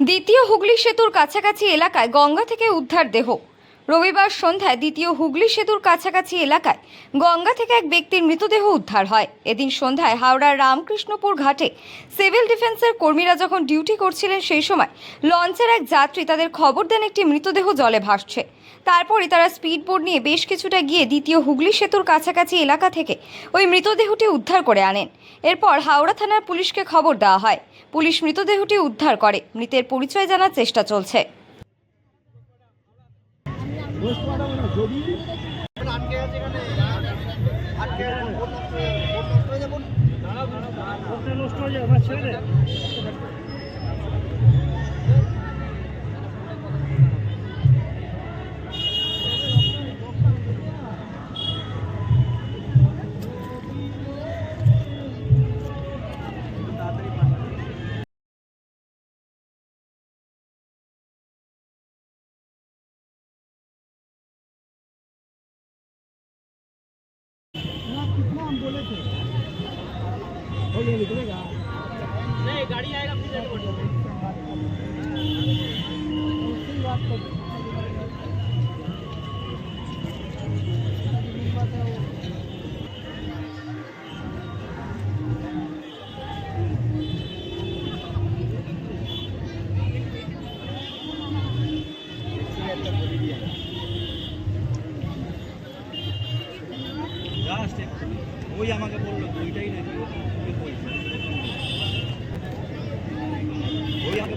দ্বিতীয় হুগলি সেতুর কাছাকাছি এলাকায় গঙ্গা থেকে উদ্ধার দেহ। রবিবার সন্ধ্যায় দ্বিতীয় হুগলি সেতুর কাছাকাছি এলাকায় গঙ্গা থেকে এক ব্যক্তির মৃতদেহ উদ্ধার হয়। এদিন সন্ধ্যায় হাওড়ার রামকৃষ্ণপুর ঘাটে সিভিল ডিফেন্সের কর্মীরা যখন ডিউটি করছিলেন সেই সময় লঞ্চের এক যাত্রী তাদের খবর দেন একটি মৃতদেহ জলে ভাসছে। তারপরে তারা স্পিড বোট নিয়ে বেশ কিছুটা গিয়ে দ্বিতীয় হুগলি সেতুর কাছাকাছি এলাকা থেকে ওই মৃতদেহটি উদ্ধার করে আনেন। এরপর হাওড়া থানার পুলিশকে খবর দেওয়া হয়। পুলিশ মৃতদেহটি উদ্ধার করে। মৃতের পরিচয় জানার চেষ্টা চলছে। নষ্ট আটকে আছে এখানে আটকে गाड़ी आएगा ওই আমাকে বলল দুইটাই নাকি ওই। আমাকে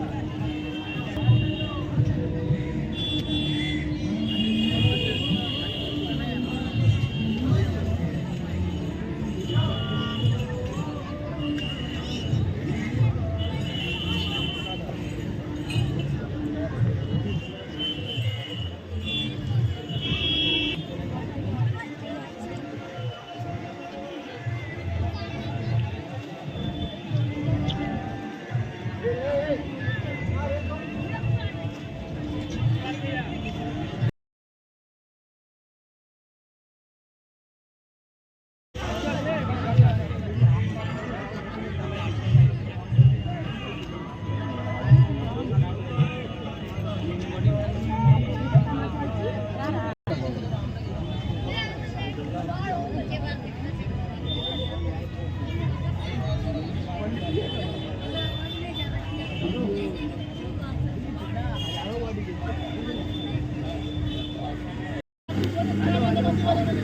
আমি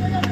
বললাম,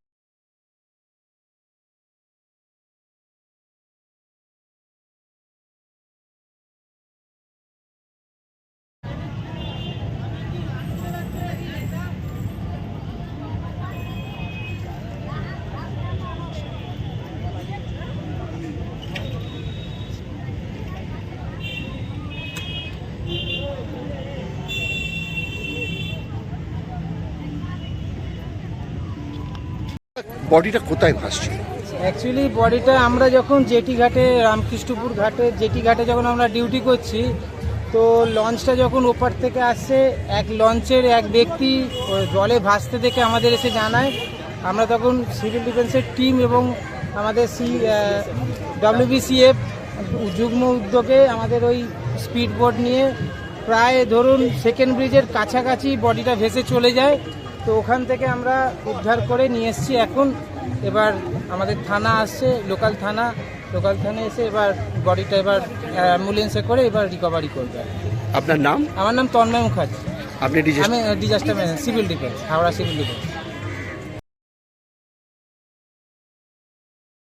বডিটা কোথায় ভাসছে? অ্যাকচুয়ালি বডিটা আমরা যখন জেটি ঘাটে, রামকৃষ্ণপুর ঘাটে, জেটি ঘাটে যখন আমরা ডিউটি করছি, তো লঞ্চটা যখন ওপার থেকে আসছে এক লঞ্চের এক ব্যক্তি জলে ভাসতে দেখে আমাদের এসে জানায়। আমরা তখন সিভিল ডিফেন্সের টিম এবং আমাদের সি ডব্লিউবিসিএফ যুগ্ম উদ্যোগে আমাদের ওই স্পিড বোট নিয়ে প্রায় ধরুন সেকেন্ড ব্রিজের কাছাকাছি বডিটা ভেসে চলে যায়। তো ওখান থেকে আমরা উদ্ধার করে নিয়ে এসছি এখন। এবার আমাদের থানা আসছে লোকাল থানা। লোকাল থানা এসে এবার বডিটা এবার অ্যাম্বুলেন্সে করে এবার রিকভারি করবে। আপনার নাম? আমার নাম তন্ময় মুখার্জি। আপনি আমি disaster manager civil defence Howrah civil defence